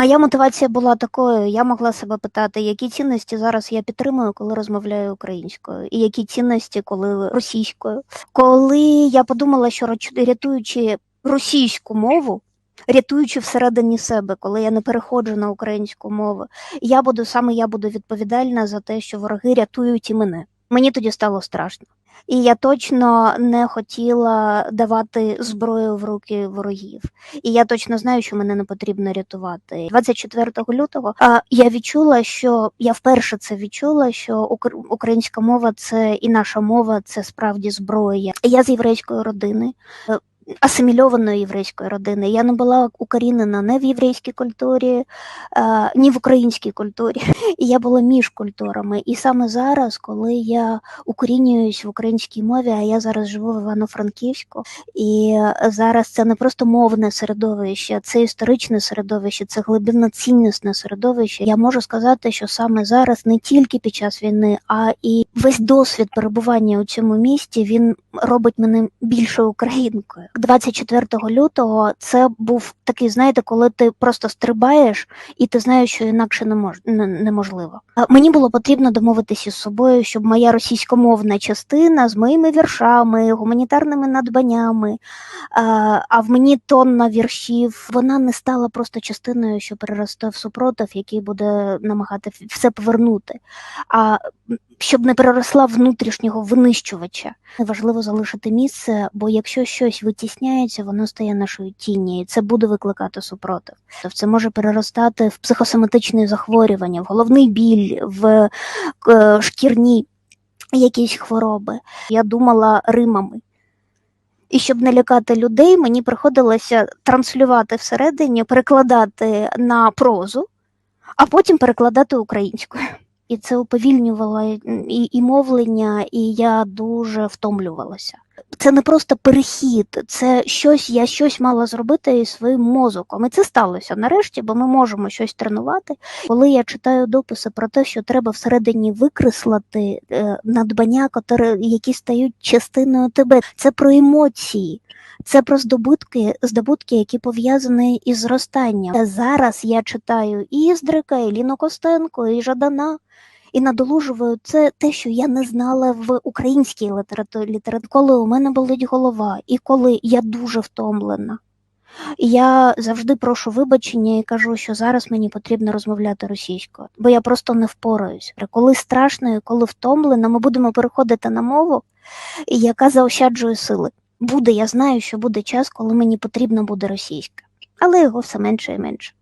Моя мотивація була такою: я могла себе питати, які цінності зараз я підтримую, коли розмовляю українською, і які цінності, коли російською. Коли я подумала, що рятуючи російську мову, рятуючи всередині себе, коли я не переходжу на українську мову, я буду саме я буду відповідальна за те, що вороги рятують і мене. Мені тоді стало страшно. І я точно не хотіла давати зброю в руки ворогів. І я точно знаю, що мене не потрібно рятувати. 24 лютого а, я відчула, що я вперше це відчула, що укр- українська мова це і наша мова це справді зброя. Я з єврейської родини. Асимільованої єврейської родини. Я не була укорінена не в єврейській культурі, е, ні в українській культурі. Я була між культурами. І саме зараз, коли я укорінююсь в українській мові, а я зараз живу в Івано-Франківську, і зараз це не просто мовне середовище, це історичне середовище, це глибинно цінностне середовище. Я можу сказати, що саме зараз не тільки під час війни, а і весь досвід перебування у цьому місті він робить мене більше українкою. 24 лютого це був такий, знаєте, коли ти просто стрибаєш, і ти знаєш, що інакше не мож не- неможливо. Мені було потрібно домовитися з собою, щоб моя російськомовна частина з моїми віршами, гуманітарними надбаннями, а, в мені тонна віршів, вона не стала просто частиною, що переросте в супротив, який буде намагати все повернути. А щоб не переросла внутрішнього винищувача. Важливо залишити місце, бо якщо щось витісняється, воно стає нашою тінню, і це буде викликати супротив. Тобто це може переростати в психосоматичні захворювання, в головний біль, в е, шкірні якісь хвороби. Я думала римами. І щоб не лякати людей, мені приходилося транслювати всередині, перекладати на прозу, а потім перекладати українською. І це уповільнювало і, і мовлення, і я дуже втомлювалася. Це не просто перехід, це щось, я щось мала зробити із своїм мозоком. І це сталося нарешті, бо ми можемо щось тренувати. Коли я читаю дописи про те, що треба всередині викреслити е, надбання, які стають частиною тебе, це про емоції. Це про здобутки, здобутки, які пов'язані із зростанням. Зараз я читаю і Іздрика, і Ліну Костенко, і Жадана, і надолужую це те, що я не знала в українській літературі, коли у мене болить голова, і коли я дуже втомлена. Я завжди прошу вибачення і кажу, що зараз мені потрібно розмовляти російською, бо я просто не впораюсь. Коли страшно і коли втомлена, ми будемо переходити на мову, яка заощаджує сили. Буде, я знаю, що буде час, коли мені потрібно буде російська, але його все менше і менше.